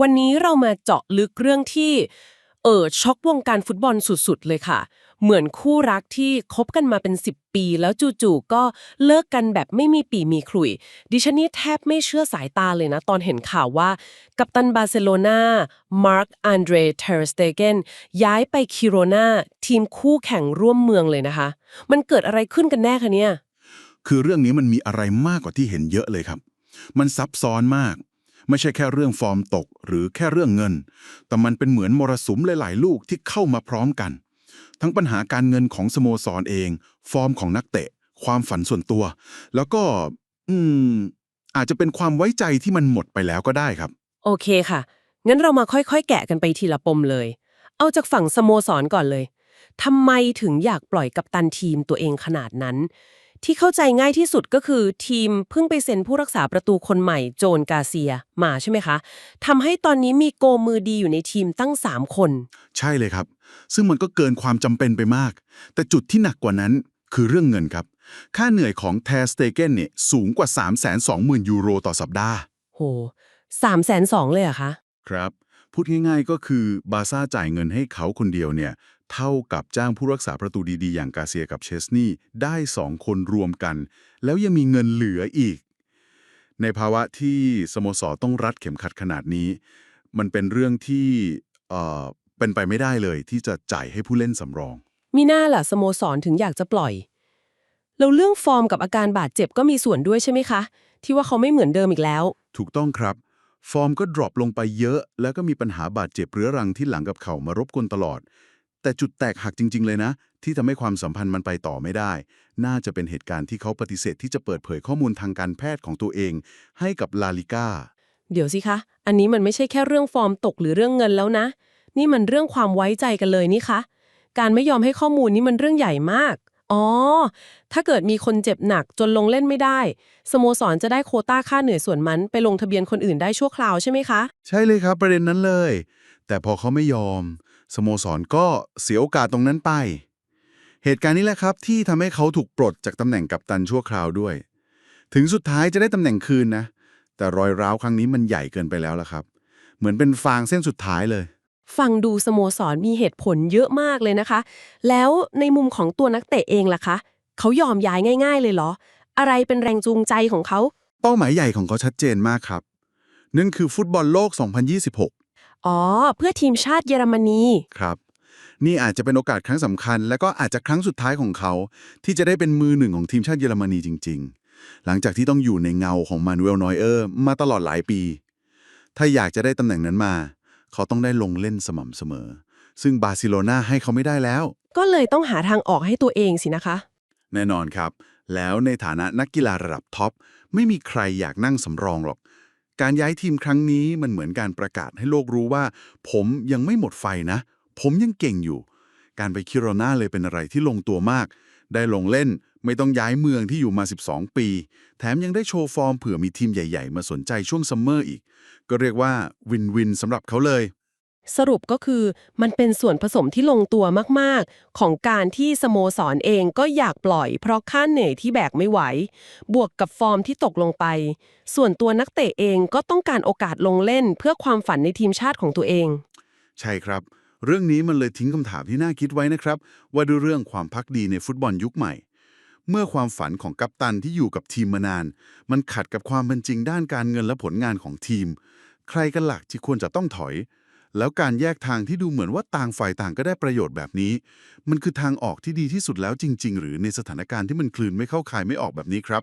วันนี้เรามาเจาะลึกเรื่องที่ เออช็อกวงการฟุตบอลสุดๆ เลยค่ะ เหมือนคู่รักที่คบกันมาเป็น 10 ปี แล้วจู่ๆก็เลิกกันแบบไม่มีปีมีขลุ่ย ดิฉันนี่แทบไม่เชื่อสายตาเลยนะ ตอนเห็นข่าวว่า กัปตันบาร์เซโลนามาร์คอันเดรเทอร์สเตเกนย้ายไปคิโรนาทีมคู่แข่งร่วมเมืองเลยนะคะ มันเกิดอะไรขึ้นกันแน่คะเนี่ย คือเรื่องนี้มันมีอะไรมากกว่าที่เห็นเยอะเลยครับ มันซับซ้อนมาก ไม่ใช่แค่เรื่องฟอร์มตก หรือแค่เรื่องเงิน แต่มันเป็นเหมือนมรสุมหลาย ๆ ลูกที่เข้ามาพร้อมกัน ทั้งปัญหาการเงินของสโมสรเอง ฟอร์มของนักเตะ ความฝันส่วนตัว แล้วก็ อืม อาจจะเป็นความไว้ใจที่มันหมดไปแล้วก็ได้ครับ โอเคค่ะ งั้นเรามาค่อยๆ แกะกันไปทีละปมเลย เอาจากฝั่งสโมสรก่อนเลยทำไมถึงอยากปล่อยกัปตันทีมตัวเองขนาดนั้น ที่เข้าใจง่ายที่สุดก็คือทีมเพิ่งไปเซ็นผู้รักษาประตูคนใหม่โจนกาเซียมาใช่ไหมคะทำให้ตอนนี้มีโกมือดีอยู่ในทีมตั้ง 3 คน ใช่เลยครับ ซึ่งมันก็เกินความจำเป็นไปมาก แต่จุดที่หนักกว่านั้นคือเรื่องเงินครับ ค่าเหนื่อยของแทสเตเกนเนี่ยสูงกว่า 320,000 ยูโรต่อสัปดาห์ โหสามแสนสองเลยเหรอะคะ ครับ พูดง่ายๆก็คือบาซ่าจ่ายเงินให้เขาคนเดียวเนี่ย เท่ากับจ้างผู้รักษาประตูดีๆ อย่างกาเซียกับเชสนีย์ได้ 2 คนรวมกัน แล้วยังมีเงินเหลืออีก ในภาวะที่สโมสรต้องรัดเข็มขัดขนาดนี้ มันเป็นเรื่องที่เอ่อเป็นไปไม่ได้เลยที่จะจ่ายให้ผู้เล่นสำรอง มีหน้าล่ะสโมสรถึงอยากจะปล่อย แล้วเรื่องฟอร์มกับอาการบาดเจ็บก็มีส่วนด้วยใช่ไหมคะ ที่ว่าเขาไม่เหมือนเดิมอีกแล้ว ถูกต้องครับ ฟอร์มก็ดรอปลงไปเยอะ แล้วก็มีปัญหาบาดเจ็บเรื้อรังที่หลังกับเข่ามารบกวนตลอด แต่จุดแตกหักจริง ๆ เลยนะ ที่ทำให้ความสัมพันธ์มันไปต่อไม่ได้ น่าจะเป็นเหตุการณ์ที่เขาปฏิเสธที่จะเปิดเผยข้อมูลทางการแพทย์ของตัวเอง ให้กับลาลิก้า เดี๋ยวสิคะ อันนี้มันไม่ใช่แค่เรื่องฟอร์มตกหรือเรื่องเงินแล้วนะ นี่มันเรื่องความไว้ใจกันเลยนี่คะ การไม่ยอมให้ข้อมูลนี่มันเรื่องใหญ่มาก อ๋อ ถ้าเกิดมีคนเจ็บหนักจนลงเล่นไม่ได้ สโมสรจะได้โควต้าค่าเหนื่อยส่วนมันไปลงทะเบียนคนอื่นได้ชั่วคราวใช่ไหมคะ ใช่เลยครับประเด็นนั้นเลย แต่พอเขาไม่ยอม สโมสรก็เสียโอกาสตรงนั้นไป เหตุการณ์นี้แหละครับที่ทำให้เขาถูกปลดจากตำแหน่งกัปตันชั่วคราวด้วย ถึงสุดท้ายจะได้ตำแหน่งคืนนะ แต่รอยร้าวครั้งนี้มันใหญ่เกินไปแล้วล่ะครับ เหมือนเป็นฟางเส้นสุดท้ายเลยฟังดูสโมสรมีเหตุผลเยอะมากเลยนะคะ แล้วในมุมของตัวนักเตะเองล่ะคะ เขายอมย้ายง่าย ๆ เลยเหรอ อะไรเป็นแรงจูงใจของเขา เป้าหมายใหญ่ของเขาชัดเจนมากครับ นั่นคือฟุตบอลโลก2026 อ๋อ เพื่อทีมชาติเยอรมนี ครับ นี่อาจจะเป็นโอกาสครั้งสำคัญ และก็อาจจะครั้งสุดท้ายของเขา ที่จะได้เป็นมือหนึ่งของทีมชาติเยอรมนีจริง ๆ หลังจากที่ต้องอยู่ในเงาของมานูเอลนอยเออร์มาตลอดหลายปี ถ้าอยากจะได้ตำแหน่งนั้นมา เขาต้องได้ลงเล่นสม่ำเสมอ ซึ่งบาร์เซโลนาให้เขาไม่ได้แล้ว ก็เลยต้องหาทางออกให้ตัวเองสินะคะ แน่นอนครับ แล้วในฐานะนักกีฬาระดับท็อป ไม่มีใครอยากนั่งสำรองหรอก การย้ายทีมครั้งนี้มันเหมือนการประกาศให้โลกรู้ว่า ผมยังไม่หมดไฟนะ ผมยังเก่งอยู่ การไปคิโรนาเลยเป็นอะไรที่ลงตัวมาก ได้ลงเล่นไม่ต้องย้ายเมืองที่อยู่มา 12 ปี แถมยังได้โชว์ฟอร์มเผื่อมีทีมใหญ่ ๆ มาสนใจช่วงซัมเมอร์อีก ก็เรียกว่าวินวินสำหรับเขาเลย สรุปก็คือมันเป็นส่วนผสมที่ลงตัวมากๆ ของการที่สโมสรเองก็อยากปล่อย เพราะค่าเหนื่อยที่แบกไม่ไหว บวกกับฟอร์มที่ตกลงไป ส่วนตัวนักเตะเองก็ต้องการโอกาสลงเล่นเพื่อความฝันในทีมชาติของตัวเอง ใช่ครับ เรื่องนี้มันเลยทิ้งคำถามที่น่าคิดไว้นะครับ ว่าด้วยเรื่องความพักดีในฟุตบอลยุคใหม่ เมื่อความฝันของกัปตันที่อยู่กับทีมมานาน มันขัดกับความเป็นจริงด้านการเงินและผลงานของทีม ใครกันหลักที่ควรจะต้องถอย แล้วการแยกทางที่ดูเหมือนว่าต่างฝ่ายต่างก็ได้ประโยชน์แบบนี้ มันคือทางออกที่ดีที่สุดแล้วจริง ๆ หรือในสถานการณ์ที่มันคลืนไม่เข้าคายไม่ออกแบบนี้ครับ